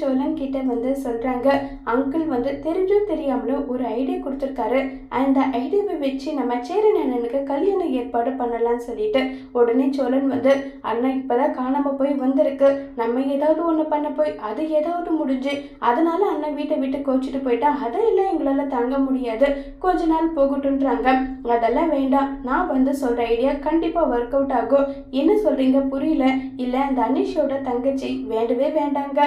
சோழன் கிட்ட வந்து சொல்கிறாங்க அங்கிள் வந்து தெரிஞ்சோ தெரியாமலும் ஒரு ஐடியா கொடுத்துருக்காரு. அந்த ஐடியாவை வச்சு நம்ம சேரன் அண்ணனுக்கு கல்யாணம் ஏற்பாடு பண்ணலாம்னு சொல்லிட்டு உடனே சோழன் வந்து அண்ணன் இப்போதான் காணாம போய் வந்திருக்கு. நம்ம ஏதாவது ஒன்று பண்ண போய் அது ஏதாவது முடிஞ்சு அதனால அண்ணன் வீட்டை விட்டு கோச்சிட்டு போயிட்டா அதையெல்லாம் எங்களால் தாங்க முடியாது. கொஞ்ச நாள் போகட்டுன்றாங்க அதெல்லாம் வேண்டாம். நான் வந்து சொல்கிற ஐடியா கண்டிப்பாக ஒர்க் அவுட் ஆகும். என்ன சொல்கிறீங்க புரியல. இல்லை அந்த அனிஷோட தங்கச்சி வேண்டவே வேண்டாங்க.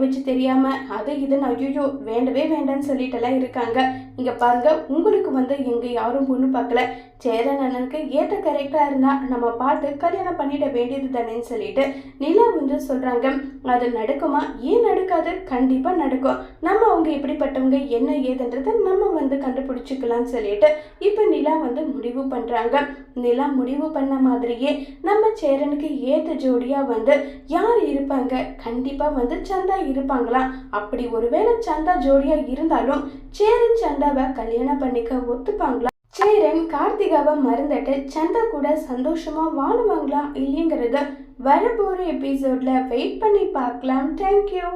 லாங்குவேஜ் தெரியாம அது இதுன்னு ஐயோ வேண்டவே வேண்டாம்னு சொல்லிட்டுலாம் இருக்காங்க. இங்க பாருங்க உங்களுக்கு வந்து எங்க யாரும் பொண்ணு பார்க்கல. சேரன் அண்ணனுக்கு ஏற்ற கரெக்டா இருந்தா நம்ம பார்த்து கல்யாணம் பண்ணிட வேண்டியது தானேன்னு சொல்லிட்டு நிலா வந்து சொல்றாங்க. அது நடக்குமா? ஏன் நடக்காது? கண்டிப்பா நடக்கும். நம்ம அவங்க இப்படிப்பட்டவங்க என்ன ஏதுன்றதை நம்ம வந்து கண்டுபிடிச்சிக்கலாம்னு சொல்லிட்டு இப்போ நிலா வந்து முடிவு பண்றாங்க. நிலா முடிவு பண்ண மாதிரியே நம்ம சேரனுக்கு ஏத்த ஜோடியா வந்து யார் இருப்பாங்க? கண்டிப்பா வந்து சந்தா இருப்பாங்களா? அப்படி ஒருவேளை சந்தா ஜோடியா இருந்தாலும் சேரன் சந்தாவை கல்யாணம் பண்ணிக்க ஒத்துப்பாங்களா? சேரன் கார்த்திகாவை மறந்துட்டு சந்தா கூட சந்தோஷமா வாழுவாங்களா இல்லைங்கிறத வரப்போற எபிசோட்ல வெயிட் பண்ணி பார்க்கலாம். தேங்க்யூ